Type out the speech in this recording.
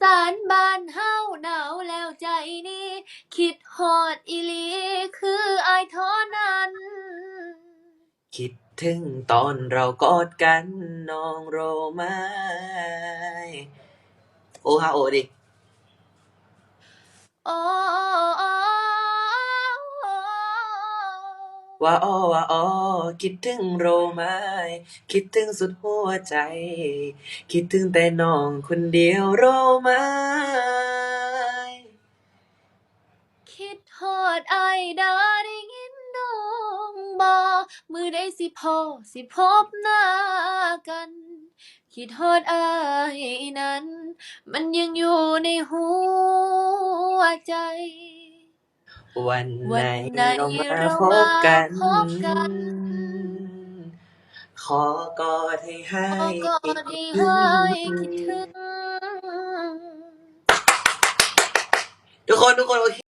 สานบ้านเฮาหนาวแล้วใจนี้ คิดฮอดอีหลีคืออายเท่านั้น คิดถึงตอนเรากอดกันน้องโรไม้ โอฮาโอดิ ว่าอ้อว่าอ้อ คิดถึงโรไม้ คิดถึงสุดหัวใจ คิดถึงแต่น้องคนเดียวโรไม้ คิดฮอดอายดาได้ยินน้องบ่มือได้สิพอสิพบหน้ากัน คิดฮอดอายนั้น มันยังอยู่ในหัวใจ วันไหวันนไหนเรามาเราพบกันมาพบกัน ขอกอดให้หาขอยกอดให้หายคิดถึงทุกคนทุกคนโอเค